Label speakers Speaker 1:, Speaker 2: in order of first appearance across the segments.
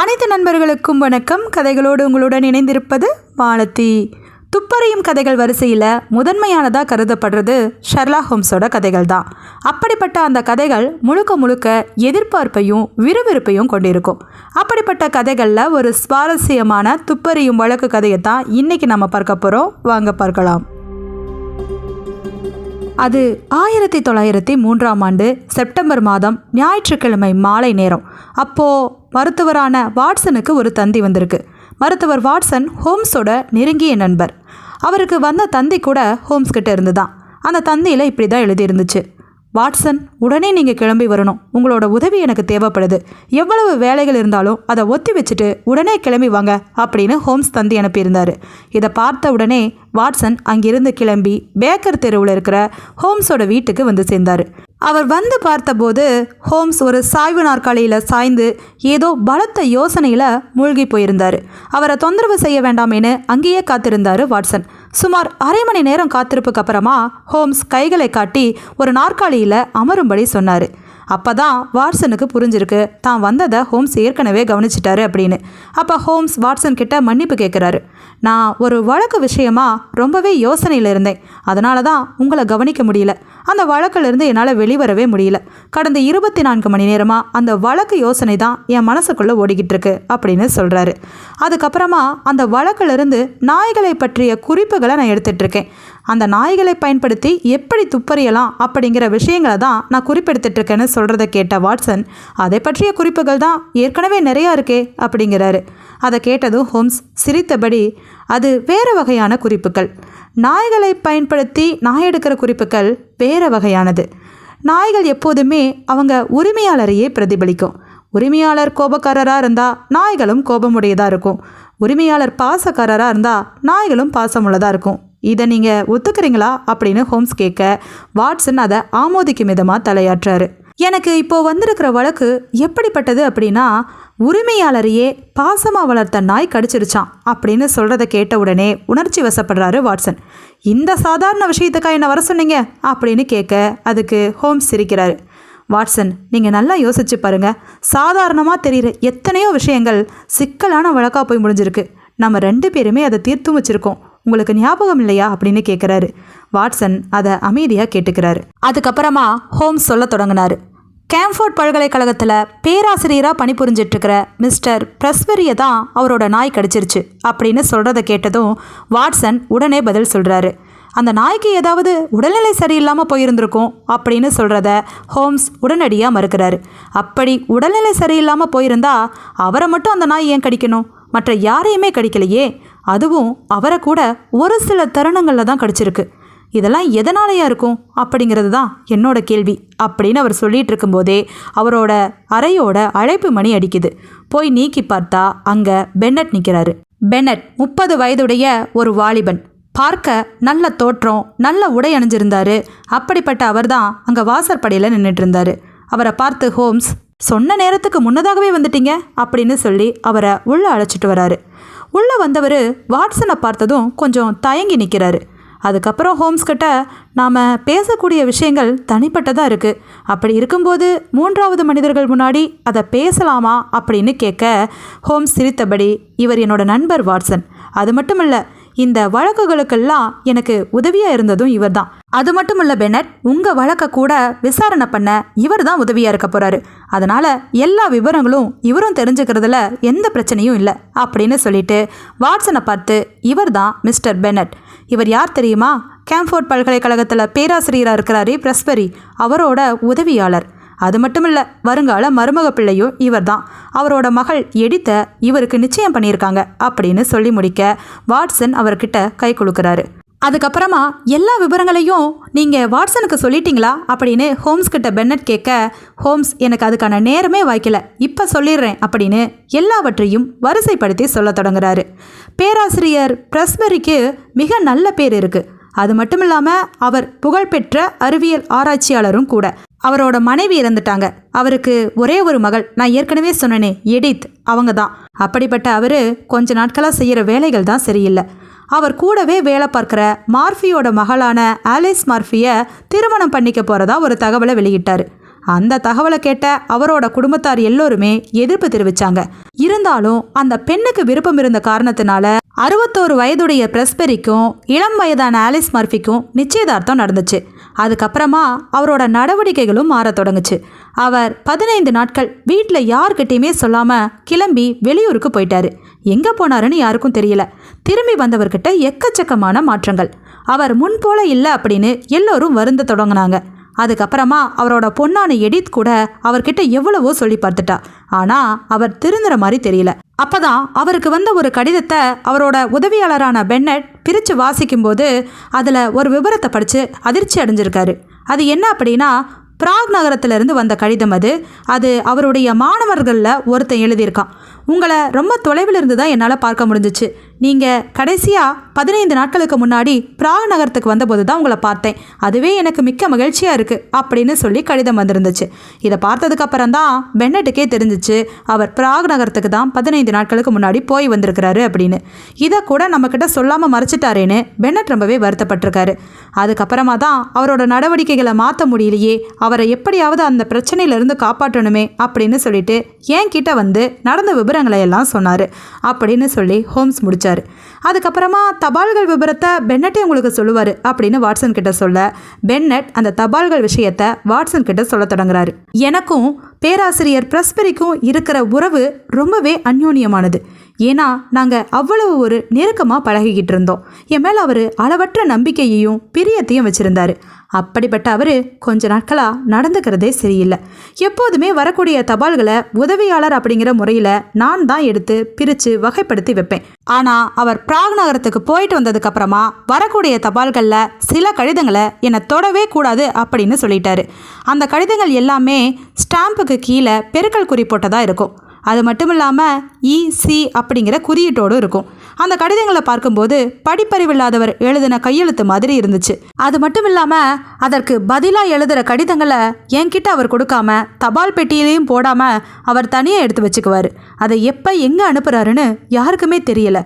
Speaker 1: அனைத்து நண்பர்களுக்கும் வணக்கம். கதைகளோடு உங்களுடன் இணைந்திருப்பது வானதி துப்பறியும் கதைகள் வரிசையில் முதன்மையானதாக கருதப்படுறது ஷர்லா ஹோம்ஸோட கதைகள் தான் அப்படிப்பட்ட அந்த கதைகள் முழுக்க முழுக்க எதிர்பார்ப்பையும் விறுவிறுப்பையும் கொண்டிருக்கும். அப்படிப்பட்ட கதைகளில் ஒரு சுவாரஸ்யமான துப்பறியும் வழக்கு கதையை தான் இன்றைக்கி நம்ம பார்க்க போகிறோம் வாங்க பார்க்கலாம். அது ஆயிரத்தி தொள்ளாயிரத்தி மூன்றாம் ஆண்டு செப்டம்பர் மாதம் ஞாயிற்றுக்கிழமை மாலை நேரம். அப்போ மருத்துவரான வாட்சனுக்கு ஒரு தந்தி வந்திருக்கு. மருத்துவர் வாட்சன் ஹோம்ஸோட நெருங்கிய நண்பர். அவருக்கு வந்த தந்தி கூட ஹோம்ஸ் கிட்ட இருந்துதான். அந்த தந்தியில் இப்படி தான் எழுதியிருந்துச்சு. வாட்சன் உடனே நீங்கள் கிளம்பி வரணும். உங்களோட உதவி எனக்கு தேவைப்படுது. எவ்வளவு வேலைகள் இருந்தாலும் அதை ஒத்தி வச்சுட்டு உடனே கிளம்பி வாங்க அப்படின்னு ஹோம்ஸ் தந்தி அனுப்பியிருந்தார். இதை பார்த்த உடனே வாட்சன் அங்கிருந்து கிளம்பி பேக்கர் தெருவில் இருக்கிற ஹோம்ஸோட வீட்டுக்கு வந்து சேர்ந்தார். அவர் வந்து பார்த்தபோது ஹோம்ஸ் ஒரு சாய்வு நாற்காலியில் சாய்ந்து ஏதோ பலத்த யோசனையில் மூழ்கி போயிருந்தார். அவரை தொந்தரவு செய்ய வேண்டாமேன்னு அங்கேயே காத்திருந்தார் வாட்சன். சுமார் அரை மணி நேரம் காத்திருப்புக்கு அப்புறமா ஹோம்ஸ் கைகளை காட்டி ஒரு நாற்காலியில் அமரும்படி சொன்னார். அப்போ தான் வாட்சனுக்கு புரிஞ்சிருக்கு. தான் வந்ததை ஹோம்ஸ் ஏற்கனவே கவனிச்சிட்டாரு அப்படின்னு. அப்போ ஹோம்ஸ் வாட்சன் கிட்ட மன்னிப்பு கேட்குறாரு நான் ஒரு வழக்கு விஷயமா ரொம்பவே யோசனையில் இருந்தேன். அதனால தான் உங்களை கவனிக்க முடியல. அந்த வழக்கிலிருந்து என்னால் வெளிவரவே முடியல. கடந்த இருபத்தி நான்கு மணி நேரமாக அந்த வழக்கு யோசனை தான் என் மனசுக்குள்ளே ஓடிக்கிட்டு இருக்கு அப்படின்னு சொல்கிறாரு அதுக்கப்புறமா அந்த வழக்கிலிருந்து நாய்களை பற்றிய குறிப்புகளை நான் எடுத்துட்ருக்கேன் அந்த நாய்களை பயன்படுத்தி எப்படி துப்பறியலாம் அப்படிங்கிற விஷயங்களை தான் நான் குறிப்பெடுத்துட்ருக்கேன்னு சொல்கிறத கேட்ட வாட்சன் அதை பற்றிய குறிப்புகள் தான் ஏற்கனவே நிறையா இருக்கே அப்படிங்கிறாரு. அதை கேட்டதும் ஹோம்ஸ் சிரித்தபடி அது வேறு வகையான குறிப்புகள். நாய்களை பயன்படுத்தி நாய் எடுக்கிற குறிப்புகள் வேறு வகையானது. நாய்கள் எப்போதுமே அவங்க உரிமையாளரையே பிரதிபலிக்கும். உரிமையாளர் கோபக்காரராக இருந்தால் நாய்களும் கோபமுடையதாக இருக்கும். உரிமையாளர் பாசக்காரராக இருந்தால் நாய்களும் பாசமுள்ளதாக இருக்கும். இதை நீங்கள் ஒத்துக்கிறீங்களா? அப்படின்னு ஹோம்ஸ் கேட்க வாட்சன் அதை ஆமோதிக்கும் விதமாக தலையாற்றாரு எனக்கு இப்போ வந்திருக்கிற வழக்கு எப்படிப்பட்டது அப்படின்னா உரிமையாளரையே பாசமாக வளர்த்த நாய் கடிச்சிருச்சான் அப்படின்னு சொல்கிறத கேட்ட உடனே உணர்ச்சி வசப்படுறாரு வாட்சன். இந்த சாதாரண விஷயத்துக்கா என்ன வர சொன்னீங்க? அப்படின்னு கேட்க அதுக்கு ஹோம்ஸ் சிரிக்கிறாரு. வாட்சன் நீங்கள் நல்லா யோசிச்சு பாருங்க. சாதாரணமாக தெரிகிற எத்தனையோ விஷயங்கள் சிக்கலான வழக்காக போய் முடிஞ்சிருக்கு. நம்ம ரெண்டு பேருமே அதை தீர்த்தும் வச்சுருக்கோம். உங்களுக்கு ஞாபகம் இல்லையா அப்படின்னு கேட்குறாரு வாட்சன் அதை அமைதியாக கேட்டுக்கிறாரு. அதுக்கப்புறமா ஹோம்ஸ் சொல்ல தொடங்கினார். கேம்ஃபோர்ட் பல்கலைக்கழகத்தில் பேராசிரியராக பணிபுரிஞ்சிட்ருக்கிற மிஸ்டர் பிரஸ்வரியை தான் அவரோட நாய் கடிச்சிருச்சு அப்படின்னு சொல்கிறத கேட்டதும் வாட்சன் உடனே பதில் சொல்கிறாரு அந்த நாய்க்கு ஏதாவது உடல்நிலை சரியில்லாமல் போயிருந்திருக்கும் அப்படின்னு சொல்கிறத ஹோம்ஸ் உடனடியாக மறுக்கிறாரு. அப்படி உடல்நிலை சரியில்லாமல் போயிருந்தா அவரை மட்டும் அந்த நாய் ஏன் கடிக்கணும்? மற்ற யாரையுமே கடிக்கலையே. அதுவும் அவரை கூட ஒரு சில தருணங்களில் தான் கிடச்சிருக்கு. இதெல்லாம் எதனாலயா இருக்கும்? அப்படிங்கிறது தான் என்னோட கேள்வி. அப்படின்னு அவர் சொல்லிட்டு இருக்கும்போதே அவரோட அறையோட அழைப்பு மணி அடிக்குது. போய் நீக்கி பார்த்தா அங்கே பென்னட் நிற்கிறாரு பென்னட் முப்பது வயதுடைய ஒரு வாலிபன். பார்க்க நல்ல தோற்றம் நல்ல உடை அணிஞ்சிருந்தாரு. அப்படிப்பட்ட அவர்தான் அங்கே வாசற்படியில் நின்றுட்டு இருந்தாரு. அவரை பார்த்து ஹோம்ஸ் சொன்ன நேரத்துக்கு முன்னதாகவே வந்துட்டீங்க? அப்படின்னு சொல்லி அவரை உள்ளே அழைச்சிட்டு வராரு. உள்ளே வந்தவர் வாட்சனை பார்த்ததும் கொஞ்சம் தயங்கி நிற்கிறாரு. அதுக்கப்புறம் ஹோம்ஸ் கிட்ட நாம் பேசக்கூடிய விஷயங்கள் தனிப்பட்டதாக இருக்குது அப்படி இருக்கும்போது மூன்றாவது மனிதர்கள் முன்னாடி அதை பேசலாமா? அப்படின்னு கேட்க ஹோம்ஸ் சிரித்தபடி இவர் என்னோட நண்பர் வாட்சன் அது மட்டும் இல்லை இந்த வழக்குகளுக்கெல்லாம் எனக்கு உதவியாக இருந்ததும் இவர் தான் அது மட்டும் இல்லை பெனட் உங்கள் வழக்கை கூட விசாரணை பண்ண இவர் தான் உதவியாக இருக்க போகிறாரு அதனால் எல்லா விவரங்களும் இவரும் தெரிஞ்சுக்கிறதுல எந்த பிரச்சனையும் இல்லை அப்படின்னு சொல்லிட்டு வாட்சனை பார்த்து இவர் தான் மிஸ்டர் பெனட் இவர் யார் தெரியுமா? கேம்ஃபோர்ட் பல்கலைக்கழகத்தில் பேராசிரியராக இருக்கிறாரு பிரஸ்பரி அவரோட உதவியாளர். அது மட்டும் இல்லை வருங்கால மருமக பிள்ளையும் இவர் தான். அவரோட மகள் எடித்த இவருக்கு நிச்சயம் பண்ணியிருக்காங்க அப்படின்னு சொல்லி முடிக்க வாட்சன் அவர்கிட்ட கை கொடுக்குறாரு அதுக்கப்புறமா எல்லா விவரங்களையும் நீங்கள் வாட்சனுக்கு சொல்லிட்டீங்களா அப்படின்னு ஹோம்ஸ் கிட்ட பென்னட் கேட்க ஹோம்ஸ் எனக்கு அதுக்கான நேரமே வாய்க்கல. இப்போ சொல்லிடுறேன் அப்படின்னு எல்லாவற்றையும் வரிசைப்படுத்தி சொல்ல தொடங்குறாரு. பேராசிரியர் பிரஸ்பரிக்கு மிக நல்ல பேர் இருக்குது அது மட்டும் இல்லாமல் அவர் புகழ்பெற்ற அறிவியல் ஆராய்ச்சியாளரும் கூட. அவரோட மனைவி இறந்துட்டாங்க. அவருக்கு ஒரே ஒரு மகள். நான் ஏற்கனவே சொன்னனே எடித். அவங்க தான் அப்படிப்பட்ட அவர் கொஞ்ச நாட்களாக செய்கிற வேலைகள் தான் சரியில்லை. அவர் கூடவே வேலை பார்க்குற மார்ஃபியோட மகளான ஆலிஸ் மார்ஃபியை திருமணம் பண்ணிக்க போகிறதா ஒரு தகவலை வெளியிட்டார். அந்த தகவலை கேட்ட அவரோட குடும்பத்தார் எல்லோருமே எதிர்ப்பு தெரிவித்தாங்க இருந்தாலும் அந்த பெண்ணுக்கு விருப்பம் இருந்த காரணத்தினால அறுபத்தோரு வயதுடைய பிரஸ்பெரிக்கும் இளம் வயதான ஆலிஸ் மர்ஃபிக்கும் நிச்சயதார்த்தம் நடந்துச்சு. அதுக்கப்புறமா அவரோட நடவடிக்கைகளும் மாறத் தொடங்குச்சு. அவர் பதினைந்து நாட்கள் வீட்டில் யார்கிட்டையுமே சொல்லாமல் கிளம்பி வெளியூருக்கு போயிட்டாரு. எங்கே போனாருன்னு யாருக்கும் தெரியல. திரும்பி வந்தவர்கிட்ட எக்கச்சக்கமான மாற்றங்கள். அவர் முன்போல இல்லை அப்படின்னு எல்லோரும் வருந்த தொடங்கினாங்க. அதுக்கப்புறமா அவரோட பொண்ணான எடித் கூட அவர்கிட்ட எவ்வளவோ சொல்லி பார்த்துட்டா. ஆனால் அவர் திருந்துற மாதிரி தெரியல. அப்பதான் அவருக்கு வந்த ஒரு கடிதத்தை அவரோட உதவியாளரான பென்னட் பிரித்து வாசிக்கும்போது அதில் ஒரு விவரத்தை படித்து அதிர்ச்சி அடைஞ்சிருக்காரு. அது என்ன அப்படின்னா பிராக் நகரத்திலிருந்து வந்த கடிதம் அது. அது அவருடைய மாணவர்களில் ஒருத்தன் எழுதியிருக்கான். உங்களை ரொம்ப தொலைவில் இருந்து தான் என்னால் பார்க்க முடிஞ்சிச்சு. நீங்கள் கடைசியாக பதினைந்து நாட்களுக்கு முன்னாடி பிராக் நகரத்துக்கு வந்தபோது தான் உங்களை பார்த்தேன். அதுவே எனக்கு மிக்க மகிழ்ச்சியாக இருக்குது அப்படின்னு சொல்லி கடிதம் வந்திருந்துச்சு. இதை பார்த்ததுக்கப்புறம் தான் பென்னட்டுக்கே தெரிஞ்சிச்சு அவர் பிராக் நகரத்துக்கு தான் பதினைந்து நாட்களுக்கு முன்னாடி போய் வந்திருக்கிறாரு அப்படின்னு. இதை கூட நம்மக்கிட்ட சொல்லாமல் மறைச்சிட்டாரேன்னு பென்னட் ரொம்பவே வருத்தப்பட்டிருக்காரு. அதுக்கப்புறமா தான் அவரோட நடவடிக்கைகளை மாற்ற முடியலையே அவரை எப்படியாவது அந்த பிரச்சனையிலிருந்து காப்பாற்றணுமே அப்படின்னு சொல்லிட்டு என்கிட்ட வந்து நடந்த விவரங்களை எல்லாம் சொன்னார். அப்படின்னு சொல்லி ஹோம்ஸ் முடிச்சார். அதுக்கப்புறமா தபால்கள் விவரத்தை பென்னட்டே உங்களுக்கு சொல்லுவார் அப்படின்னு வாட்சன் கிட்ட சொல்ல பென்னட் அந்த தபால்கள் விஷயத்தை வாட்சன் கிட்ட சொல்ல தொடங்குறாரு. எனக்கும் பேராசிரியர் பிரஸ்பெரிக்கும் இருக்கிற உறவு ரொம்பவே அந்யோன்யமானது. ஏன்னா நாங்கள் அவ்வளவு ஒரு நெருக்கமாக பழகிக்கிட்டு இருந்தோம். என் மேலே அவர் அளவற்ற நம்பிக்கையையும் பிரியத்தையும் வச்சுருந்தாரு. அப்படிப்பட்ட அவர் கொஞ்ச நாட்களாக நடந்துக்கிறதே சரியில்லை. எப்போதுமே வரக்கூடிய தபால்களை உதவியாளர் அப்படிங்கிற முறையில் நான் தான் எடுத்து பிரித்து வகைப்படுத்தி வைப்பேன். ஆனால் அவர் பிராக் நகரத்துக்கு போயிட்டு வந்ததுக்கப்புறமா வரக்கூடிய தபால்களில் சில கடிதங்களை என்னை தொடவே கூடாது அப்படின்னு சொல்லிட்டாரு. அந்த கடிதங்கள் எல்லாமே ஸ்டாம்புக்கு கீழே பெருக்கல் குறி போட்டதாக இருக்கும். அது மட்டும் இல்லாமல் இசி அப்படிங்கிற குறியீட்டோடு இருக்கும். அந்த கடிதங்களை பார்க்கும்போது படிப்பறிவில்லாதவர் எழுதின கையெழுத்து மாதிரி இருந்துச்சு. அது மட்டும் இல்லாமல் அதற்கு பதிலாக எழுதுகிற கடிதங்களை என்கிட்ட அவர் கொடுக்காம தபால் பெட்டியிலையும் போடாமல் அவர் தனியாக எடுத்து வச்சுக்குவார். அதை எப்போ எங்கே அனுப்புகிறாருன்னு யாருக்குமே தெரியல.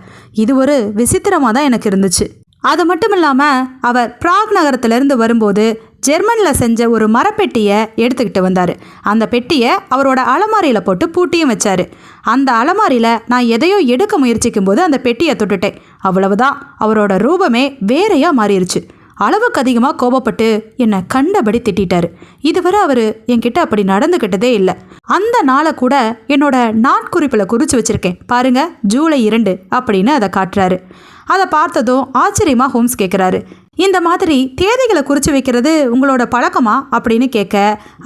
Speaker 1: இது ஒரு விசித்திரமாக தான் எனக்கு இருந்துச்சு. அது மட்டும் இல்லாமல் அவர் பிராக் நகரத்திலிருந்து வரும்போது ஜெர்மனில் செஞ்ச ஒரு மரப்பெட்டியை எடுத்துக்கிட்டு வந்தார். அந்த பெட்டியை அவரோட அலமாரியில் போட்டு பூட்டியும் வச்சார். அந்த அலமாரியில் நான் எதையோ எடுக்க முயற்சிக்கும் போது அந்த பெட்டியை தொட்டுட்டேன். அவ்வளவுதான். அவரோட ரூபமே வேறையாக மாறிடுச்சு அளவுக்கு அதிகமாக கோபப்பட்டு என்னை கண்டபடி திட்டாரு இதுவரை அவர் என்கிட்ட அப்படி நடந்துக்கிட்டதே இல்லை. அந்த நாளை கூட என்னோட நாட்குறிப்பில் குறித்து வச்சுருக்கேன். பாருங்கள் ஜூலை இரண்டு அப்படின்னு அதை காட்டுறாரு. அதை பார்த்ததும் ஆச்சரியமாக ஹோம்ஸ் கேட்குறாரு இந்த மாதிரி தேதிகளை குறித்து வைக்கிறது உங்களோட பழக்கமா அப்படின்னு கேட்க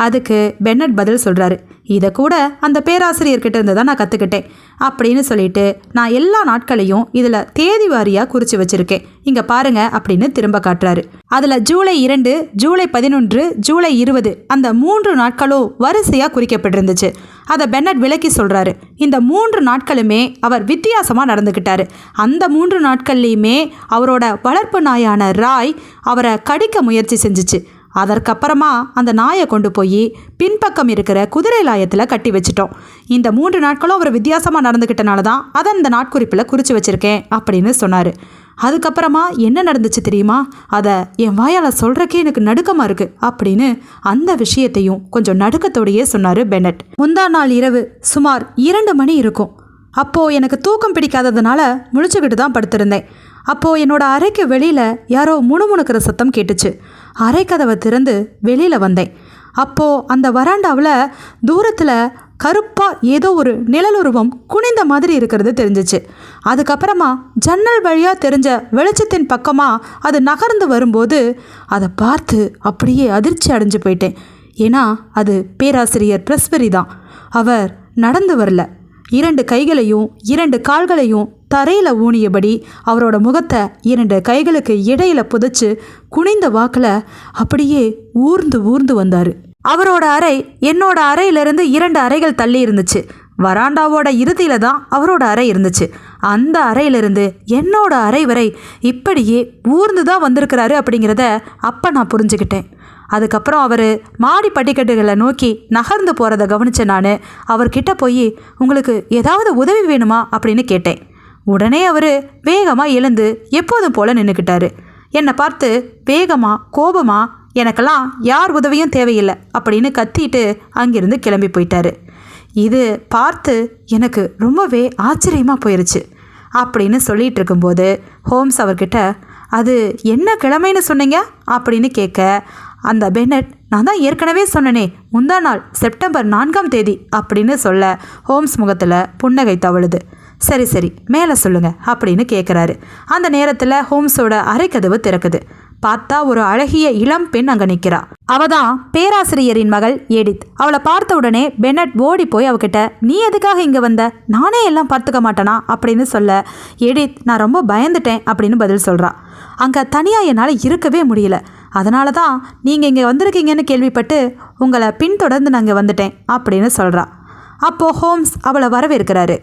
Speaker 1: அதுக்கு பென்னட் பதில் சொல்கிறாரு இதை கூட அந்த பேராசிரியர்கிட்ட இருந்து தான் நான் கற்றுக்கிட்டேன் அப்படின்னு சொல்லிட்டு நான் எல்லா நாட்களையும் இதில் தேதி வாரியாக குறித்து வச்சுருக்கேன். இங்கே பாருங்க அப்படின்னு திரும்ப காட்டுறாரு. அதில் ஜூலை இரண்டு ஜூலை பதினொன்று ஜூலை இருபது அந்த மூன்று நாட்களும் வரிசையாக குறிக்கப்பட்டிருந்துச்சு. அதை பென்னட் விளக்கி சொல்கிறாரு இந்த மூன்று நாட்களுமே அவர் வித்தியாசமாக நடந்துக்கிட்டார் அந்த மூன்று நாட்கள்லேயுமே அவரோட வளர்ப்பு நாயான ராய் அவரை கடிக்க முயற்சி செஞ்சுச்சு. அதற்கப்புறமா அந்த நாயை கொண்டு போய் பின்பக்கம் இருக்கிற குதிரை லாயத்தில் கட்டி வச்சிட்டோம். இந்த மூன்று நாட்களும் அவர் வித்தியாசமாக நடந்துக்கிட்டனால தான் அதை அந்த நாட்குறிப்பில் குறித்து வச்சுருக்கேன் அப்படின்னு சொன்னார். அதுக்கப்புறமா என்ன நடந்துச்சு தெரியுமா? அதை என் வாயால் சொல்கிறக்கே எனக்கு நடுக்கமாக இருக்குது அப்படின்னு அந்த விஷயத்தையும் கொஞ்சம் நடுக்கத்தோடையே சொன்னார் பெனட். முந்தா நாள் இரவு சுமார் இரண்டு மணி இருக்கும். அப்போது எனக்கு தூக்கம் பிடிக்காததுனால முழிச்சுக்கிட்டு தான் படுத்திருந்தேன். அப்போது என்னோட அறைக்கு வெளியில் யாரோ முணுமுணுக்கிற சத்தம் கேட்டுச்சு. அறை கதவை திறந்து வெளியில் வந்தேன். அப்போது அந்த வராண்டாவில் தூரத்தில் கருப்பாக ஏதோ ஒரு நிழலுருவம் குனிந்த மாதிரி இருக்கிறது தெரிஞ்சிச்சு. அதுக்கப்புறமா ஜன்னல் வழியாக தெரிஞ்ச வெளிச்சத்தின் பக்கமாக அது நகர்ந்து வரும்போது அதை பார்த்து அப்படியே அதிர்ச்சி அடைஞ்சு போயிட்டேன். ஏன்னா அது பேராசிரியர் பிரஸ்வரி தான். அவர் நடந்து வரல. இரண்டு கைகளையும் இரண்டு கால்களையும் தரையில் ஊனியபடி அவரோட முகத்தை இரண்டு கைகளுக்கு இடையில புதைச்சு குனிந்த வாக்கில் அப்படியே ஊர்ந்து ஊர்ந்து வந்தார். அவரோட அறை என்னோட அறையிலிருந்து இரண்டு அறைகள் தள்ளி இருந்துச்சு. வராண்டாவோட இறுதியில் தான் அவரோட அறை இருந்துச்சு. அந்த அறையிலிருந்து என்னோட அறை வரை இப்படியே ஊர்ந்து தான் வந்திருக்கிறாரு அப்படிங்கிறத அப்போ நான் புரிஞ்சுக்கிட்டேன். அதுக்கப்புறம் அவர் மாடி படிக்கட்டுகளை நோக்கி நகர்ந்து போகிறத கவனிச்ச நான் அவர்கிட்ட போய் உங்களுக்கு ஏதாவது உதவி வேணுமா? அப்படின்னு கேட்டேன். உடனே அவர் வேகமாக எழுந்து எப்போதும் போல் நின்றுக்கிட்டாரு என்னை பார்த்து வேகமாக கோபமாக எனக்கெல்லாம் யார் உதவியும் தேவையில்லை அப்படின்னு கத்திட்டு அங்கிருந்து கிளம்பி போயிட்டாரு. இது பார்த்து எனக்கு ரொம்பவே ஆச்சரியமாக போயிருச்சு. அப்படின்னு சொல்லிட்டு இருக்கும்போது ஹோம்ஸ் அவர்கிட்ட அது என்ன கிழமைன்னு சொன்னீங்க? அப்படின்னு கேட்க அந்த பெனட் நான் தான் ஏற்கனவே சொன்னனே முந்தா நாள் செப்டம்பர் நான்காம் தேதி அப்படின்னு சொல்ல ஹோம்ஸ் முகத்தில் புன்னகை தவழுது. சரி சரி மேலே சொல்லுங்க அப்படின்னு கேட்குறாரு அந்த நேரத்தில் ஹோம்ஸோட அரைக்கதவு திறக்குது. பார்த்தா ஒரு அழகிய இளம் பெண் அங்கே நிற்கிறா அவ தான் பேராசிரியரின் மகள் எடித் அவளை பார்த்த உடனே பெனட் ஓடி போய் அவகிட்ட நீ எதுக்காக இங்கே வந்த? நானே எல்லாம் பார்த்துக்க மாட்டேனா? அப்படின்னு சொல்ல எடித் நான் ரொம்ப பயந்துட்டேன் அப்படின்னு பதில் சொல்கிறா அங்கே தனியாக என்னால் இருக்கவே முடியல. அதனால தான் நீங்கள் இங்கே வந்திருக்கீங்கன்னு கேள்விப்பட்டு உங்களை பின்தொடர்ந்து நான் இங்கே வந்துட்டேன் அப்படின்னு சொல்கிறா அப்போது ஹோம்ஸ் அவளை வரவேற்கிறாரு.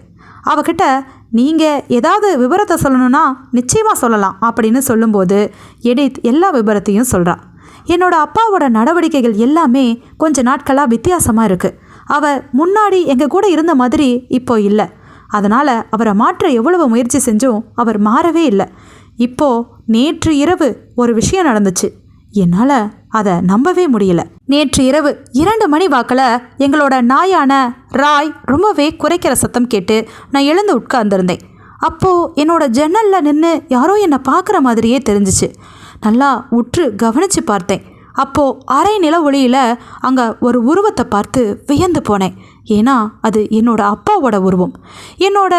Speaker 1: அவகிட்ட நீங்கள் ஏதாவது விவரத்தை சொல்லணும்னா நிச்சயமாக சொல்லலாம் அப்படின்னு சொல்லும்போது எடித் எல்லா விவரத்தையும் சொல்கிறா என்னோட அப்பாவோட நடவடிக்கைகள் எல்லாமே கொஞ்ச நாட்களாக வித்தியாசமாக இருக்குது அவர் முன்னாடி எங்கள் கூட இருந்த மாதிரி இப்போ இல்லை. அதனால் அவரை மாற்ற எவ்வளவு முயற்சி செஞ்சும் அவர் மாறவே இல்லை. இப்போ நேற்று இரவு ஒரு விஷயம் நடந்துச்சு. என்னால் அதை நம்பவே முடியல. நேற்று இரவு இரண்டு மணி வாக்கில் எங்களோட நாயான ராய் ரொம்பவே குறைக்கிற சத்தம் கேட்டு நான் எழுந்து உட்கார்ந்திருந்தேன். அப்போது என்னோட ஜன்னலில் நின்று யாரோ என்னை பார்க்குற மாதிரியே தெரிஞ்சிச்சு. நல்லா உற்று கவனித்து பார்த்தேன். அப்போது அரை நில ஒளியில் அங்கே ஒரு உருவத்தை பார்த்து வியந்து போனேன். ஏன்னா அது என்னோட அப்பாவோட உருவம். என்னோட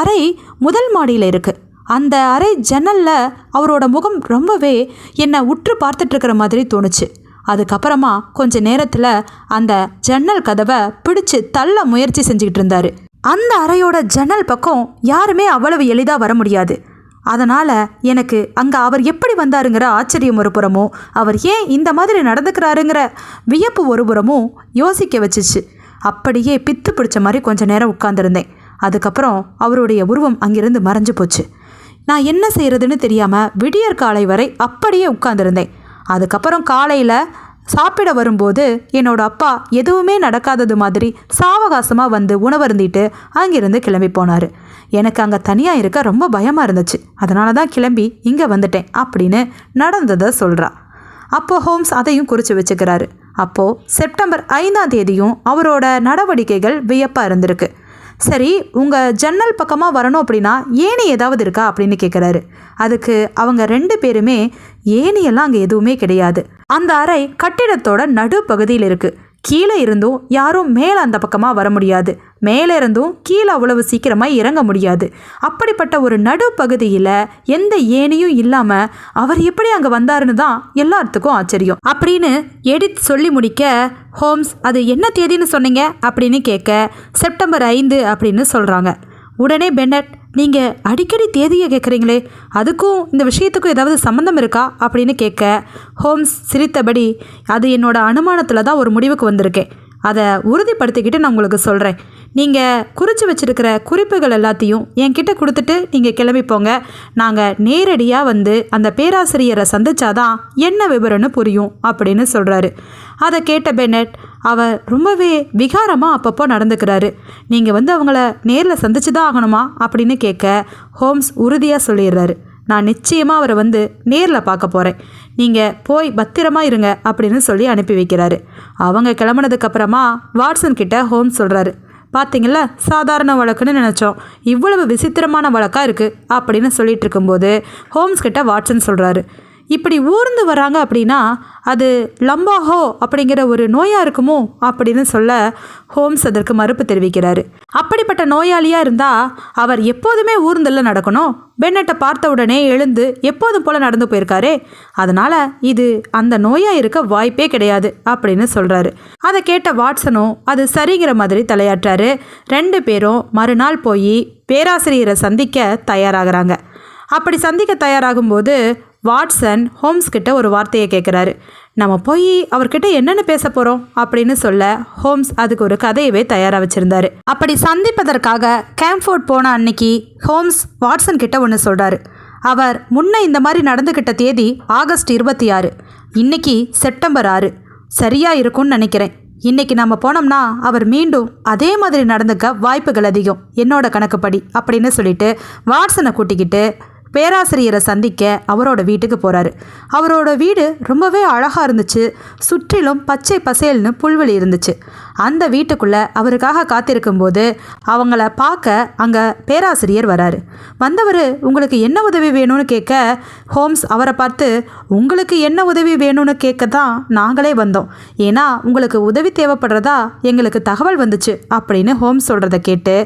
Speaker 1: அறை முதல் மாடியில் இருக்குது அந்த அறை ஜன்னலில் அவரோட முகம் ரொம்பவே என்னை உற்று பார்த்துட்ருக்கிற மாதிரி தோணுச்சு. அதுக்கப்புறமா கொஞ்ச நேரத்தில் அந்த ஜன்னல் கதவை பிடிச்சு தள்ள முயற்சி செஞ்சுக்கிட்டு இருந்தாரு அந்த அறையோட ஜன்னல் பக்கம் யாருமே அவ்வளவு எளிதாக வர முடியாது. அதனால் எனக்கு அங்கே அவர் எப்படி வந்தாருங்கிற ஆச்சரியம் ஒரு புறமும் அவர் ஏன் இந்த மாதிரி நடந்துக்கிறாருங்கிற வியப்பு ஒரு புறமும் யோசிக்க வச்சுச்சு. அப்படியே பித்து பிடிச்ச மாதிரி கொஞ்ச நேரம் உட்காந்துருந்தேன் அதுக்கப்புறம் அவருடைய உருவம் அங்கிருந்து மறைஞ்சு போச்சு. நான் என்ன செய்கிறதுன்னு தெரியாமல் விடியற் காலை வரை அப்படியே உட்கார்ந்துருந்தேன். அதுக்கப்புறம் காலையில் சாப்பிட வரும்போது என்னோட அப்பா எதுவுமே நடக்காதது மாதிரி சாவகாசமாக வந்து உணவருந்திட்டு அங்கிருந்து கிளம்பி போனார். எனக்கு அங்கே தனியாக இருக்க ரொம்ப பயமாக இருந்துச்சு. அதனால தான் கிளம்பி இங்கே வந்துட்டேன் அப்படின்னு நடந்ததை சொல்கிறா அப்போது ஹோம்ஸ் அதையும் குறித்து வச்சுக்கிறாரு. அப்போது செப்டம்பர் ஐந்தாம் தேதியும் அவரோட நடவடிக்கைகள் வியப்பாக இருந்திருக்கு. சரி உங்கள் ஜன்னல் பக்கமாக வரணும் அப்படின்னா ஏணி ஏதாவது இருக்கா அப்படின்னு கேட்குறாரு அதுக்கு அவங்க ரெண்டு பேருமே ஏணியெல்லாம் அங்கே எதுவுமே கிடையாது. அந்த அறை கட்டிடத்தோட நடுப்பகுதியில் இருக்குது கீழே இருந்தும் யாரும் மேலே அந்த பக்கமாக வர முடியாது. மேலே இருந்தும் கீழே அவ்வளவு சீக்கிரமாக இறங்க முடியாது. அப்படிப்பட்ட ஒரு நடு பகுதியில் எந்த ஏணியும் இல்லாமல் அவர் எப்படி அங்கே வந்தாருன்னு தான் எல்லாத்துக்கும் ஆச்சரியம். அப்படின்னு எடித் சொல்லி முடிக்க ஹோம்ஸ் அது என்ன தேதின்னு சொன்னீங்க? அப்படின்னு கேட்க செப்டம்பர் ஐந்து அப்படின்னு சொல்கிறாங்க உடனே பென்னட் நீங்கள் அடிக்கடி தேதியை கேட்குறீங்களே அதுக்கும் இந்த விஷயத்துக்கும் ஏதாவது சம்மந்தம் இருக்கா அப்படின்னு கேட்க ஹோம்ஸ் சிரித்தபடி அது என்னோட அனுமானத்தில் தான் ஒரு முடிவுக்கு வந்திருக்கேன் அதை உறுதிப்படுத்திக்கிட்டு நான் உங்களுக்கு சொல்கிறேன் நீங்கள் குறித்து வச்சிருக்கிற குறிப்புகள் எல்லாத்தையும் என்கிட்ட கொடுத்துட்டு நீங்கள் கிளம்பி போங்க. நாங்கள் நேரடியாக வந்து அந்த பேராசிரியரை சந்திச்சாதான் என்ன விவரம்னு புரியும் அப்படின்னு சொல்கிறாரு அதை கேட்ட பெனட் அவர் ரொம்பவே விகாரமாக அப்பப்போ நடந்துக்கிறாரு. நீங்கள் வந்து அவங்கள நேரில் சந்திச்சு தான் ஆகணுமா அப்படின்னு கேட்க ஹோம்ஸ் உறுதியாக சொல்லிடுறாரு. நான் நிச்சயமாக அவரை வந்து நேரில் பார்க்க போகிறேன் நீங்கள் போய் பத்திரமா இருங்க அப்படின்னு சொல்லி அனுப்பி வைக்கிறாரு. அவங்க கிளம்புனதுக்கப்புறமா வாட்சன் கிட்ட ஹோம்ஸ் சொல்கிறாரு பார்த்தீங்களா சாதாரண வழக்குன்னு நினச்சோம். இவ்வளவு விசித்திரமான வழக்காக இருக்குது அப்படின்னு சொல்லிட்டு இருக்கும்போது ஹோம்ஸ் கிட்ட வாட்சன் சொல்கிறாரு இப்படி ஊர்ந்து வராங்க அப்படின்னா அது லம்பாஹோ அப்படிங்கிற ஒரு நோயாக இருக்குமோ அப்படின்னு சொல்ல ஹோம்ஸ் அதற்கு மறுப்பு தெரிவிக்கிறாரு. அப்படிப்பட்ட நோயாளியாக இருந்தால் அவர் எப்போதுமே ஊர்ந்தல்ல நடக்கணும். பென்னட்டை பார்த்த உடனே எழுந்து எப்போதும் போல் நடந்து போயிருக்காரே. அதனால் இது அந்த நோயாக இருக்க வாய்ப்பே கிடையாது அப்படின்னு சொல்கிறாரு அதை கேட்ட வாட்சனும் அது சரிங்கிற மாதிரி தலையாட்டுறாரு. ரெண்டு பேரும் மறுநாள் போய் பேராசிரியரை சந்திக்க தயாராகிறாங்க. அப்படி சந்திக்க தயாராகும்போது வாட்சன் ஹோம்ஸ் கிட்ட ஒரு வார்த்தையை கேட்குறாரு நம்ம போய் அவர்கிட்ட என்னென்னு பேச போகிறோம் அப்படின்னு சொல்ல ஹோம்ஸ் அதுக்கு ஒரு கதையவே தயாராக வச்சுருந்தாரு. அப்படி சந்திப்பதற்காக கேம்ஃபோர்ட் போன அன்னைக்கு ஹோம்ஸ் வாட்சன் கிட்ட ஒன்று சொல்கிறாரு அவர் முன்ன இந்த மாதிரி நடந்துக்கிட்ட தேதி ஆகஸ்ட் இருபத்தி ஆறு. இன்னைக்கு செப்டம்பர் ஆறு. சரியாக இருக்கும்னு நினைக்கிறேன். இன்னைக்கு நம்ம போனோம்னா அவர் மீண்டும் அதே மாதிரி நடந்துக்க வாய்ப்புகள் அதிகம். என்னோட கணக்குப்படி அப்படின்னு சொல்லிட்டு வாட்சனை கூட்டிக்கிட்டு பேராசிரியரை சந்திக்க அவரோட வீட்டுக்கு போகிறாரு அவரோட வீடு ரொம்பவே அழகாக இருந்துச்சு. சுற்றிலும் பச்சை பசேல்னு புல்வெளி இருந்துச்சு. அந்த வீட்டுக்குள்ளே அவருக்காக காத்திருக்கும்போது அவங்கள பார்க்க அங்கே பேராசிரியர் வராரு. வந்தவர் உங்களுக்கு என்ன உதவி வேணும்னு கேட்க? ஹோம்ஸ் அவரை பார்த்து உங்களுக்கு என்ன உதவி வேணும்னு கேட்க தான் நாங்களே வந்தோம். ஏன்னா உங்களுக்கு உதவி தேவைப்படுறதா எங்களுக்கு தகவல் வந்துச்சு அப்படின்னு ஹோம்ஸ் சொல்கிறத கேட்டு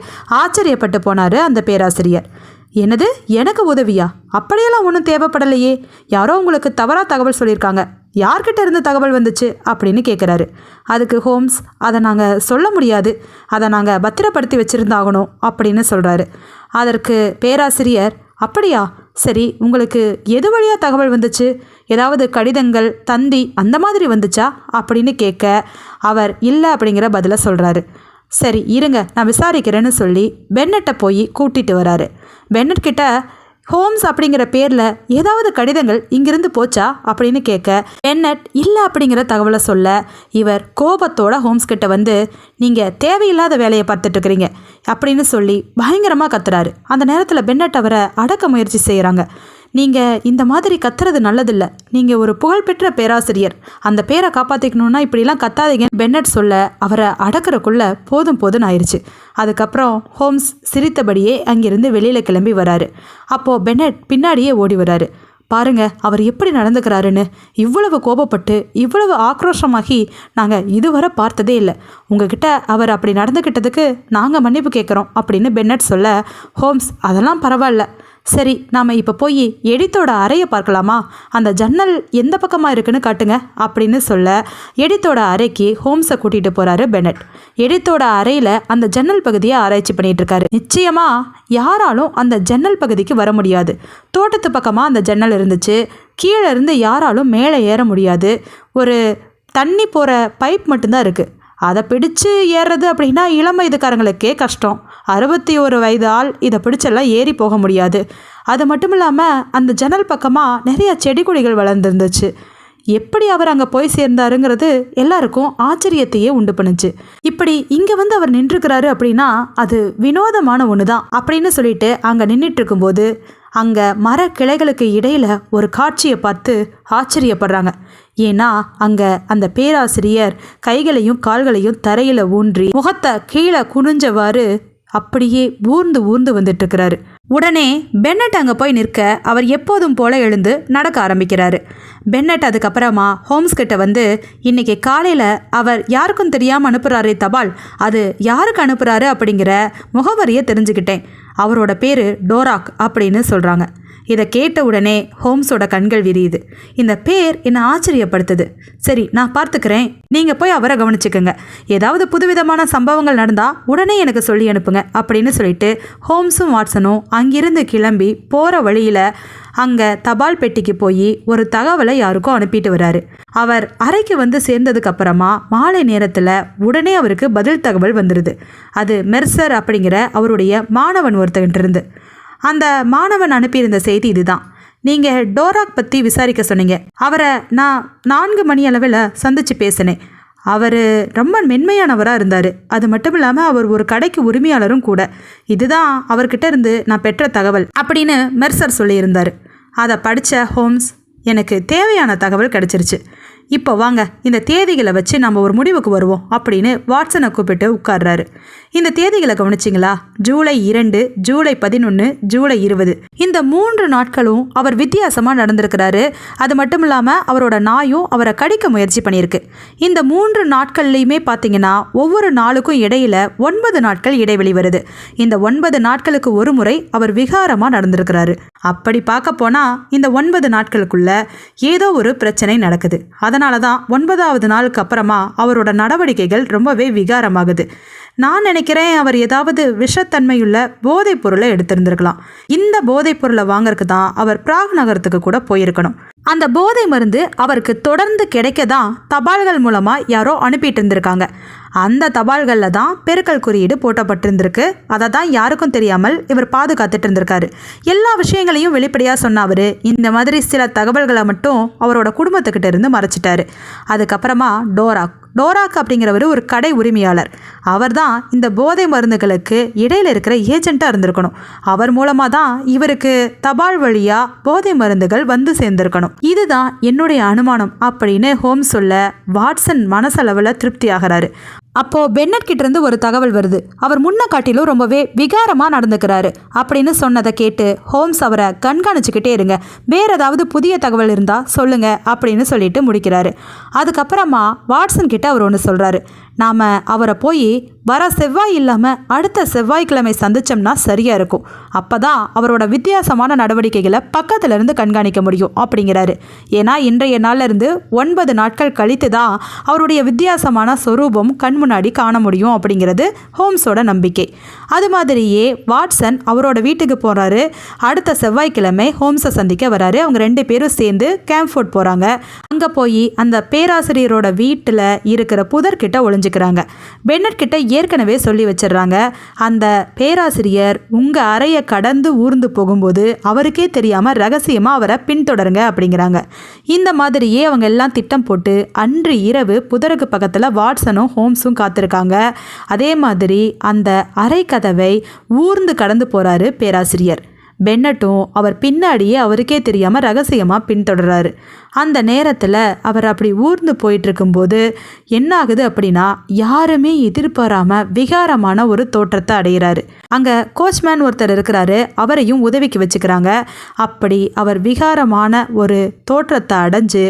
Speaker 1: ஆச்சரியப்பட்டு போனார் அந்த பேராசிரியர். என்னது? எனக்கு உதவியா? அப்படியெல்லாம் ஒன்றும் தேவைப்படலையே. யாரோ உங்களுக்கு தவறாக தகவல் சொல்லியிருக்காங்க. யார்கிட்ட இருந்து தகவல் வந்துச்சு? அப்படின்னு கேட்குறாரு அதுக்கு ஹோம்ஸ் அதை நாங்கள் சொல்ல முடியாது. அதை நாங்கள் பத்திரப்படுத்தி வச்சுருந்தாகணும் அப்படின்னு சொல்கிறாரு அதற்கு பேராசிரியர் அப்படியா? சரி உங்களுக்கு எது வழியாக தகவல் வந்துச்சு? ஏதாவது கடிதங்கள் தந்தி அந்த மாதிரி வந்துச்சா? அப்படின்னு கேட்க அவர் இல்லை அப்படிங்கிற பதிலை சொல்கிறாரு சரி இருங்க நான் விசாரிக்கிறேன்னு சொல்லி பென்னட்டை போய் கூட்டிகிட்டு வராரு. பென்னட் கிட்ட ஹோம்ஸ் அப்படிங்கிற பேரில் ஏதாவது கடிதங்கள் இங்கிருந்து போச்சா அப்படின்னு கேட்க பென்னட் இல்லை அப்படிங்கிற தகவலை சொல்ல இவர் கோபத்தோட ஹோம்ஸ் கிட்ட வந்து நீங்கள் தேவையில்லாத வேலையை பார்த்துட்ருக்குறீங்க அப்படின்னு சொல்லி பயங்கரமாக கத்துறாரு. அந்த நேரத்தில் பென்னட் அவரை அடக்க முயற்சி செய்கிறாங்க நீங்கள் இந்த மாதிரி கத்துறது நல்லதில்ல. நீங்கள் ஒரு புகழ்பெற்ற பேராசிரியர். அந்த பேரை காப்பாற்றிக்கணுன்னா இப்படிலாம் கத்தாதீங்க. பென்னட் சொல்ல அவரை அடக்கிறக்குள்ள போதும் போதும்னு ஆயிடுச்சு அதுக்கப்புறம் ஹோம்ஸ் சிரித்தபடியே அங்கிருந்து வெளியில் கிளம்பி வராரு. அப்போது பென்னட் பின்னாடியே ஓடி வராரு. பாருங்க அவர் எப்படி நடந்துக்கிறாருன்னு. இவ்வளவு கோபப்பட்டு இவ்வளவு ஆக்ரோஷமாகி நாங்கள் இதுவரை பார்த்ததே இல்லை. உங்ககிட்ட அவர் அப்படி நடந்துக்கிட்டதுக்கு நாங்கள் மன்னிப்பு கேட்குறோம் அப்படின்னு பென்னட் சொல்ல ஹோம்ஸ் அதெல்லாம் பரவாயில்ல. சரி நாம் இப்போ போய் எடித்தோட அறையை பார்க்கலாமா? அந்த ஜன்னல் எந்த பக்கமாக இருக்குன்னு காட்டுங்க அப்படின்னு சொல்ல எடித்தோட அறைக்கு ஹோம்ஸை கூட்டிகிட்டு போகிறாரு பெனட். எடித்தோட அறையில் அந்த ஜன்னல் பகுதியை ஆராய்ச்சி பண்ணிகிட்ருக்காரு இருக்காரு. நிச்சயமாக யாராலும் அந்த ஜன்னல் பகுதிக்கு வர முடியாது. தோட்டத்து பக்கமாக அந்த ஜன்னல் இருந்துச்சு. கீழே இருந்து யாராலும் மேலே ஏற முடியாது. ஒரு தண்ணி போகிற பைப் மட்டும்தான் இருக்குது அதை பிடிச்சு ஏறுறது அப்படின்னா இளம் வயதுக்காரங்களுக்கே கஷ்டம். அறுபத்தி ஒரு வயது ஆள் இதை பிடிச்செல்லாம் ஏறி போக முடியாது. அது மட்டும் இல்லாமல் அந்த ஜன்னல் பக்கமாக நிறைய செடி கொடிகள் வளர்ந்துருந்துச்சு. எப்படி அவர் அங்கே போய் சேர்ந்தாருங்கிறது எல்லாருக்கும் ஆச்சரியத்தையே உண்டு பண்ணுச்சு. இப்படி இங்கே வந்து அவர் நின்றுக்கிறாரு அப்படின்னா அது வினோதமான ஒன்று தான் அப்படின்னு சொல்லிட்டு அங்கே நின்றுட்டு இருக்கும்போது அங்கே மர கிளைகளுக்கு இடையில் ஒரு காட்சியை பார்த்து ஆச்சரியப்படுறாங்க. ஏன்னா அங்கே அந்த பேராசிரியர் கைகளையும் கால்களையும் தரையில் ஊன்றி முகத்தை கீழே குனிஞ்சவாறு அப்படியே ஊர்ந்து ஊர்ந்து வந்துட்டு இருக்கிறாரு உடனே பென்னட் அங்கே போய் நிற்க அவர் எப்போதும் போல எழுந்து நடக்க ஆரம்பிக்கிறாரு. பென்னட் அதுக்கப்புறமா ஹோம்ஸ் கிட்ட வந்து இன்னைக்கு காலையில் அவர் யாருக்கும் தெரியாமல் அனுப்புகிறாரே தபால் அது யாருக்கு அனுப்புகிறாரு அப்படிங்கிற முகவரியை தெரிஞ்சுக்கிட்டேன். அவரோட பேர் டோராக் அப்படின்னு சொல்கிறாங்க இதை கேட்ட உடனே ஹோம்ஸோட கண்கள் விரியுது. இந்த பேர் என்னை ஆச்சரியப்படுத்துது. சரி நான் பார்த்துக்கிறேன். நீங்கள் போய் அவரை கவனிச்சுக்கோங்க. ஏதாவது புதுவிதமான சம்பவங்கள் நடந்தால் உடனே எனக்கு சொல்லி அனுப்புங்க அப்படின்னு சொல்லிட்டு ஹோம்ஸும் வாட்சனும் அங்கிருந்து கிளம்பி போகிற வழியில் அங்கே தபால் பெட்டிக்கு போய் ஒரு தகவலை யாருக்கும் அனுப்பிட்டு வராரு. அவர் அறைக்கு வந்து சேர்ந்ததுக்கு அப்புறமா மாலை நேரத்தில் உடனே அவருக்கு பதில் தகவல் வந்துடுது அது மெர்சர் அப்படிங்கிற அவருடைய மாணவன் ஒருத்தகிட்ட இருந்து. அந்த மாணவன் அனுப்பியிருந்த செய்தி இதுதான். நீங்கள் டோராக் பற்றி விசாரிக்க சொன்னீங்க. அவரை நான் நான்கு மணி அளவில் சந்தித்து பேசினேன். அவர் ரொம்ப மென்மையானவராக இருந்தார். அது மட்டும் இல்லாமல் அவர் ஒரு கடைக்கு உரிமையாளரும் கூட. இதுதான் அவர்கிட்ட இருந்து நான் பெற்ற தகவல் அப்படின்னு மெர்சர் சொல்லியிருந்தார். அதை படித்த ஹோம்ஸ் எனக்கு தேவையான தகவல் கிடச்சிருச்சு. இப்போ வாங்க இந்த தேதிகளை வச்சு நம்ம ஒரு முடிவுக்கு வருவோம் அப்படின்னு வாட்சனை கூப்பிட்டு உட்கார்றாரு. இந்த தேதிகளை கவனிச்சிங்களா? ஜூலை இரண்டு ஜூலை பதினொன்று ஜூலை இருபது. இந்த மூன்று நாட்களும் அவர் வித்தியாசமாக நடந்திருக்கிறாரு. அது மட்டும் இல்லாமல் அவரோட நாயும் அவரை கடிக்க முயற்சி பண்ணியிருக்கு. இந்த மூன்று நாட்கள்லையுமே பார்த்தீங்கன்னா ஒவ்வொரு நாளுக்கும் இடையில ஒன்பது நாட்கள் இடைவெளி வருது. இந்த ஒன்பது நாட்களுக்கு ஒரு முறை அவர் விகாரமாக நடந்திருக்கிறாரு. அப்படி பார்க்க போனால் இந்த ஒன்பது நாட்களுக்குள்ள ஏதோ ஒரு பிரச்சனை நடக்குது. அதனால தான் ஒன்பதாவது நாளுக்கு அப்புறமா அவரோட நடவடிக்கைகள் ரொம்பவே விகாரமாகுது. நான் நினைக்கிறேன் அவர் ஏதாவது விஷத்தன்மையுள்ள போதைப் பொருளை எடுத்திருந்திருக்கலாம். இந்த போதைப் பொருளை வாங்கறதுக்கு தான் அவர் பிராக் நகரத்துக்கு கூட போயிருக்கணும். அந்த போதை மருந்து அவருக்கு தொடர்ந்து கிடைக்க தான் தபால்கள் மூலமாக யாரோ அனுப்பிட்டு இருந்திருக்காங்க அந்த தபால்களில் தான் பெருக்கல் குறியீடு போட்டப்பட்டிருந்திருக்கு. அதை தான் யாருக்கும் தெரியாமல் இவர் பாதுகாத்துட்டு இருந்திருக்காரு எல்லா விஷயங்களையும் வெளிப்படையாக சொன்ன அவர். இந்த மாதிரி சில தகவல்களை மட்டும் அவரோட குடும்பத்துக்கிட்ட இருந்து மறைச்சிட்டாரு. அதுக்கப்புறமா டோராக் டோராக் அப்படிங்கிறவர் ஒரு கடை உரிமையாளர். அவர் தான் இந்த போதை மருந்துகளுக்கு இடையில இருக்கிற ஏஜெண்ட்டாக இருந்திருக்கணும். அவர் மூலமாக தான் இவருக்கு தபால் வழியாக போதை மருந்துகள் வந்து சேர்ந்திருக்கணும். இதுதான் என்னுடைய அனுமானம் அப்படின்னு ஹோம் சொல்ல வாட்சன் மனசளவில் திருப்தி ஆகிறாரு அப்போ பென்னட் கிட்ட இருந்து ஒரு தகவல் வருது. அவர் முன்ன காட்டிலும் ரொம்பவே விகாரமா நடந்துக்கிறாரு. அப்படின்னு சொன்னதை கேட்டு ஹோம்ஸ் அவரை கண்காணிச்சுக்கிட்டே இருங்க. வேற ஏதாவது புதிய தகவல் இருந்தா சொல்லுங்க அப்படின்னு சொல்லிட்டு முடிக்கிறாரு. அதுக்கப்புறமா வாட்சன் கிட்ட அவர் ஒன்று சொல்றாரு. நாம அவரை போய் வர செவ்வாய் இல்லாமல் அடுத்த செவ்வாய்க்கிழமை சந்திச்சோம்னா சரியா இருக்கும். அப்பதான் அவரோட வித்தியாசமான நடவடிக்கைகளை பக்கத்துல இருந்து கண்காணிக்க முடியும் அப்படிங்கிறாரு. ஏன்னா இன்றைய நாள்ல இருந்து ஒன்பது நாட்கள் கழித்து தான் அவருடைய வித்தியாசமான சொரூபம் கண் முன்னாடி காண முடியும் அப்படிங்கிறது ஹோம்ஸோட நம்பிக்கை. அது மாதிரியே வாட்சன் அவரோட வீட்டுக்கு போறாரு. அடுத்த செவ்வாய்க்கிழமை ஹோம்ஸை சந்திக்க வராரு. அவங்க ரெண்டு பேரும் சேர்ந்து கேம்ஃபோர்ட் போறாங்க. அங்க போய் அந்த பேராசிரியரோட வீட்டில் இருக்கிற புதர்கிட்ட ஒளிஞ்சுக்கிறாங்க. பென்னட் கிட்ட ஏற்கனவே சொல்லி வச்சிடுறாங்க. அந்த பேராசிரியர் உங்க அறையை கடந்து ஊர்ந்து போகும்போது அவருக்கே தெரியாம ரகசியமா அவரை பின்தொடருங்க அப்படிங்கிறாங்க. இந்த மாதிரியே அவங்க எல்லாம் திட்டம் போட்டு அன்று இரவு புதருக்கு பக்கத்தில் வாட்சனும் ஹோம்ஸும் காத்திருக்காங்க. அதே மாதிரி அந்த அறை கதவை ஊர்ந்து கடந்து போறாரு பேராசிரியர். பென்னட்டும் அவர் பின்னாடியே அவருக்கே தெரியாமல் ரகசியமாக பின்தொடர்றாரு. அந்த நேரத்தில் அவர் அப்படி ஊர்ந்து போயிட்டுருக்கும்போது என்ன ஆகுது அப்படின்னா யாருமே எதிர்பாராமல் விகாரமான ஒரு தோற்றத்தை அடைகிறாரு அங்கே கோச்மேன் ஒருத்தர் இருக்கிறாரு அவரையும் உதவிக்கு வச்சுக்கிறாங்க. அப்படி அவர் விகாரமான ஒரு தோற்றத்தை அடைஞ்சு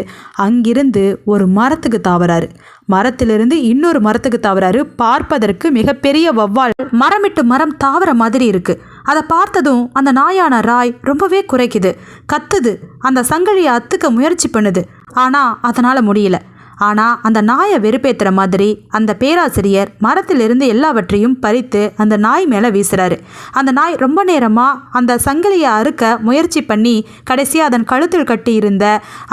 Speaker 1: அங்கிருந்து ஒரு மரத்துக்கு தாவறாரு. மரத்திலிருந்து இன்னொரு மரத்துக்கு தாவறாரு. பார்ப்பதற்கு மிகப்பெரிய வவ்வால் மரமிட்டு மரம் தாவர மாதிரி இருக்குது அதை பார்த்ததும் அந்த நாயான ராய் ரொம்பவே குறைக்குது. கத்துது. அந்த சங்கிலியை அத்துக்க முயற்சி பண்ணுது. ஆனால் அதனால் முடியல. ஆனால் அந்த நாயை வெறுப்பேத்துற மாதிரி அந்த பேராசிரியர் மரத்திலிருந்து எல்லாவற்றையும் பறித்து அந்த நாய் மேலே வீசுறாரு. அந்த நாய் ரொம்ப நேரமாக அந்த சங்கிலியை அறுக்க முயற்சி பண்ணி கடைசியாக அதன் கழுத்தில் கட்டி இருந்த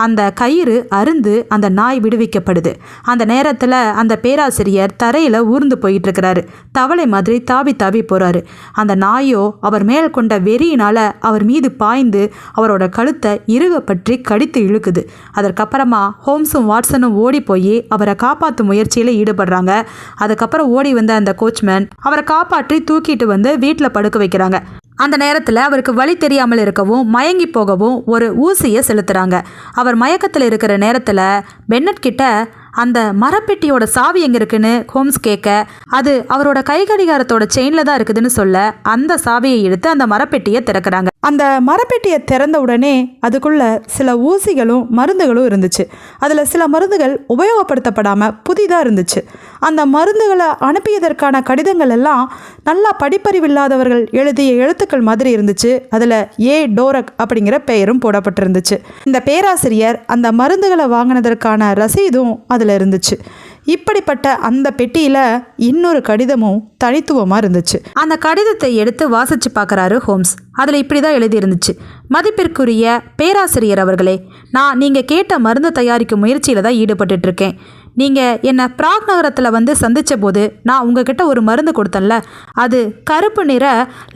Speaker 1: அந்த கயிறு அருந்து அந்த நாய் விடுவிக்கப்படுது. அந்த நேரத்தில் அந்த பேராசிரியர் தரையில் ஊர்ந்து போயிட்டு இருக்கிறாரு தவளை மாதிரி தாவி தாவி போகிறாரு அந்த நாயோ அவர் மேல் கொண்ட வெறியினால் அவர் மீது பாய்ந்து அவரோட கழுத்தை இறுக பற்றி கடித்து இழுக்குது. அதற்கப்புறமா ஹோம்ஸும் வாட்ஸனும் ஓடி போய் அவரை காப்பாற்றும் முயற்சியில் ஈடுபடுறாங்க. அதுக்கப்புறம் ஓடி வந்த அந்த கோச்மேன் அவரை காப்பாற்றி தூக்கிட்டு வந்து வீட்டில் படுக்க வைக்கிறாங்க. அந்த நேரத்தில் அவருக்கு வழி தெரியாமல் இருக்கவும் மயங்கி போகவும் ஒரு ஊசியை செலுத்துறாங்க. அவர் மயக்கத்தில் இருக்கிற நேரத்தில் பென்னட் கிட்ட அந்த மரப்பெட்டியோட சாவி எங்கே இருக்குன்னு ஹோம்ஸ் கேட்க அது அவரோட கை கடிகாரத்தோட செயினில் தான் இருக்குதுன்னு சொல்ல அந்த சாவியை எடுத்து அந்த மரப்பெட்டியை திறக்கிறாங்க. அந்த மரப்பெட்டியை திறந்த உடனே அதுக்குள்ள சில ஊசிகளும் மருந்துகளும் இருந்துச்சு. அதில் சில மருந்துகள் உபயோகப்படுத்தப்படாமல் புதிதாக இருந்துச்சு. அந்த மருந்துகளை அனுப்பியதற்கான கடிதங்கள் எல்லாம் நல்லா படிப்பறிவில்லாதவர்கள் எழுதிய எழுத்துக்கள் மாதிரி இருந்துச்சு. அதில் ஏ டோரக் அப்படிங்கிற பெயரும் போடப்பட்டிருந்துச்சு. இந்த பேராசிரியர் அந்த மருந்துகளை வாங்கினதற்கான ரசீதும் அதில் இருந்துச்சு. இப்படிப்பட்ட அந்த பெட்டியில் இன்னொரு கடிதமும் தனித்துவமாக இருந்துச்சு. அந்த கடிதத்தை எடுத்து வாசித்து பார்க்குறாரு ஹோம்ஸ். அதில் இப்படி தான் எழுதியிருந்துச்சு. மதிப்பிற்குரிய பேராசிரியர் அவர்களே நான் நீங்கள் கேட்ட மருந்து தயாரிக்கும் முயற்சியில் தான் ஈடுபட்டுட்டு இருக்கேன். நீங்கள் என்னை பிராக் நகரத்தில் வந்து சந்தித்த போது நான் உங்ககிட்ட ஒரு மருந்து கொடுத்தேன்ல. அது கருப்பு நிற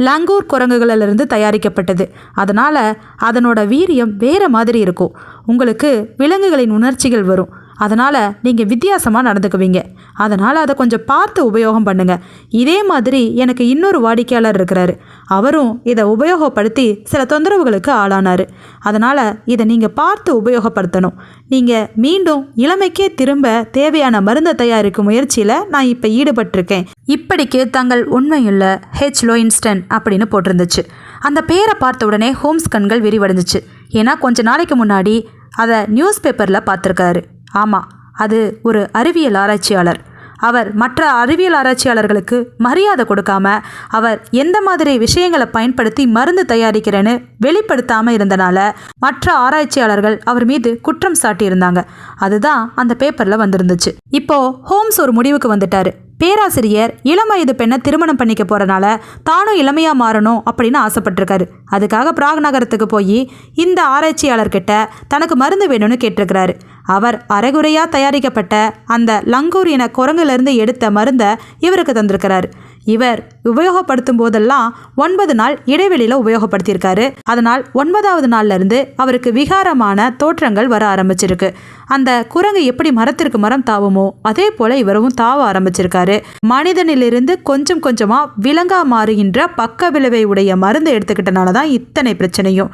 Speaker 1: லங்கூர் குரங்குகளிலிருந்து தயாரிக்கப்பட்டது. அதனால் அதனோட வீரியம் வேறு மாதிரி இருக்கும். உங்களுக்கு விலங்குகளின் உணர்ச்சிகள் வரும். அதனால் நீங்கள் வித்தியாசமாக நடந்துக்குவீங்க. அதனால் அதை கொஞ்சம் பார்த்து உபயோகம் பண்ணுங்கள் இதே மாதிரி எனக்கு இன்னொரு வாடிக்கையாளர் இருக்கிறாரு. அவரும் இதை உபயோகப்படுத்தி சில தொந்தரவுகளுக்கு ஆளானார். அதனால் இதை நீங்கள் பார்த்து உபயோகப்படுத்தணும். நீங்கள் மீண்டும் இளமைக்கே திரும்ப தேவையான மருந்தை தயாரிக்கும் முயற்சியில் நான் இப்போ ஈடுபட்டிருக்கேன். இப்படிக்கு தங்கள் உண்மையுள்ள ஹெச் லோயின்ஸ்டன் அப்படின்னு போட்டிருந்துச்சு. அந்த பேரை பார்த்த உடனே ஹோம்ஸ் கண்கள் விரிவடைஞ்சிச்சு. ஏன்னா கொஞ்ச நாளைக்கு முன்னாடி அதை நியூஸ் பேப்பரில் பார்த்துருக்காரு. ஆமாம் அது ஒரு அறிவியல் ஆராய்ச்சியாளர். அவர் மற்ற அறிவியல் ஆராய்ச்சியாளர்களுக்கு மரியாதை கொடுக்காம அவர் எந்த மாதிரி விஷயங்களை பயன்படுத்தி மருந்து தயாரிக்கிறேன்னு வெளிப்படுத்தாமல் இருந்தனால மற்ற ஆராய்ச்சியாளர்கள் அவர் மீது குற்றம் சாட்டியிருந்தாங்க. அதுதான் அந்த பேப்பரில் வந்திருந்துச்சு. இப்போ ஹோம்ஸ் ஒரு முடிவுக்கு வந்துட்டாரு. பேராசிரியர் இளம் வயது பெண்ணை திருமணம் பண்ணிக்க போறனால தானும் இளமையா மாறணும் அப்படின்னு ஆசைப்பட்டிருக்காரு. அதுக்காக பிராக் நகரத்துக்கு போய் இந்த ஆராய்ச்சியாளர்கிட்ட தனக்கு மருந்து வேணும்னு கேட்டிருக்கிறாரு. அவர் அரைகுறையாக தயாரிக்கப்பட்ட அந்த லங்கூர் என குரங்கிலிருந்து எடுத்த மருந்தை இவருக்கு தந்திருக்கிறார். இவர் உபயோகப்படுத்தும் போதெல்லாம் ஒன்பது நாள் இடைவெளியில் உபயோகப்படுத்தியிருக்காரு. அதனால் ஒன்பதாவது நாள்லேருந்து அவருக்கு விகாரமான தோற்றங்கள் வர ஆரம்பிச்சிருக்கு. அந்த குரங்கு எப்படி மரத்திற்கு மரம் தாவுமோ அதே போல இவரும் தாவ ஆரம்பிச்சிருக்காரு. மனிதனிலிருந்து கொஞ்சம் கொஞ்சமா விலங்கா மாறுகின்ற பக்க விளைவை உடைய மருந்து எடுத்துக்கிட்டனால தான் இத்தனை பிரச்சனையும்.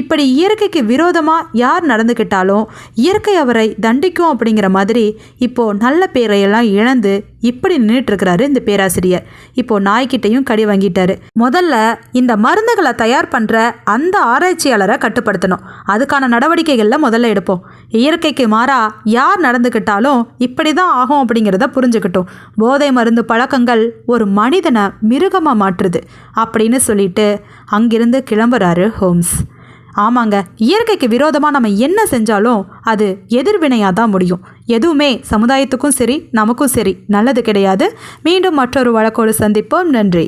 Speaker 1: இப்படி இயற்கைக்கு விரோதமா யார் நடந்துக்கிட்டாலும் இயற்கை அவரை தண்டிக்கும் அப்படிங்கிற மாதிரி இப்போ நல்ல பேரையெல்லாம் இழந்து இப்படி நின்றுட்டு இருக்கிறாரு இந்த பேராசிரியர். இப்போ நாய்க்கிட்டையும் கடி வாங்கிட்டாரு. முதல்ல இந்த மருந்துகளை தயார் பண்ற அந்த ஆராய்ச்சியாளரை கட்டுப்படுத்தணும். அதுக்கான நடவடிக்கைகள்ல முதல்ல எடுப்போம். இயற்கைக்கு மாறா யார் நடந்துக்கிட்டாலும் இப்படி தான் ஆகும் அப்படிங்கிறத புரிஞ்சுக்கிட்டோம். போதை மருந்து பழக்கங்கள் ஒரு மனிதனை மிருகமாக மாற்றுது. அப்படின்னு சொல்லிட்டு அங்கிருந்து கிளம்புறாரு ஹோம்ஸ். ஆமாங்க இயற்கைக்கு விரோதமாக நம்ம என்ன செஞ்சாலும் அது எதிர்வினையாக தான் முடியும். எதுவுமே சமுதாயத்துக்கும் சரி நமக்கும் சரி நல்லது கிடையாது. மீண்டும் மற்றொரு வழக்கோடு சந்திப்போம். நன்றி.